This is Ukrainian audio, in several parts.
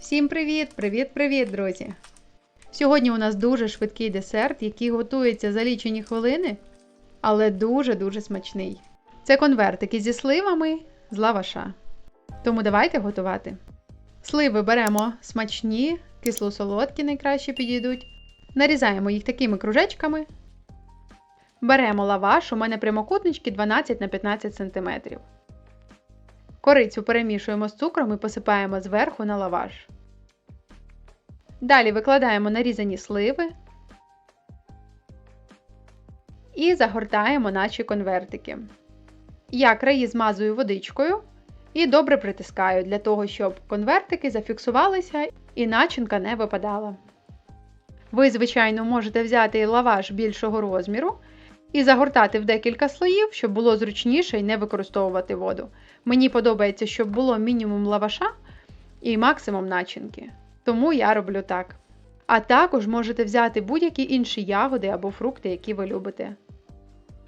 Всім привіт! Привіт-привіт, друзі! Сьогодні у нас дуже швидкий десерт, який готується за лічені хвилини, але дуже-дуже смачний. Це конвертики зі сливами з лаваша. Тому давайте готувати. Сливи беремо смачні, кисло-солодкі найкраще підійдуть. Нарізаємо їх такими кружечками. Беремо лаваш, у мене прямокутнички 12 на 15 см. Корицю перемішуємо з цукром і посипаємо зверху на лаваш. Далі викладаємо нарізані сливи і загортаємо наші конвертики. Я краї змазую водичкою і добре притискаю для того, щоб конвертики зафіксувалися і начинка не випадала. Ви, звичайно, можете взяти лаваш більшого розміру і загортати в декілька слоїв, щоб було зручніше і не використовувати воду. Мені подобається, щоб було мінімум лаваша і максимум начинки. Тому я роблю так. А також можете взяти будь-які інші ягоди або фрукти, які ви любите.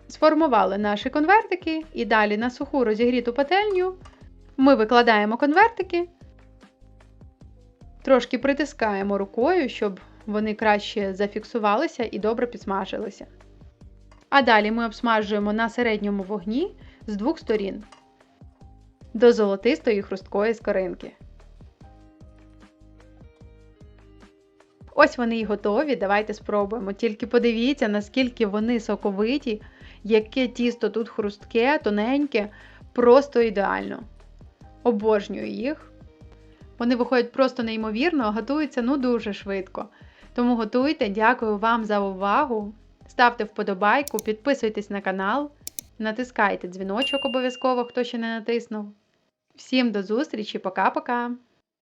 Сформували наші конвертики і далі на суху розігріту пательню ми викладаємо конвертики, трошки притискаємо рукою, щоб вони краще зафіксувалися і добре підсмажилися. А далі ми обсмажуємо на середньому вогні з двох сторін до золотистої хрусткої скоринки. Ось вони і готові. Давайте спробуємо. Тільки подивіться, наскільки вони соковиті, яке тісто тут хрустке, тоненьке, просто ідеально. Обожнюю їх. Вони виходять просто неймовірно, а готуються ну дуже швидко. Тому готуйте, дякую вам за увагу. Ставте вподобайку, підписуйтесь на канал, натискайте дзвіночок обов'язково, хто ще не натиснув. Всім до зустрічі, пока-пока!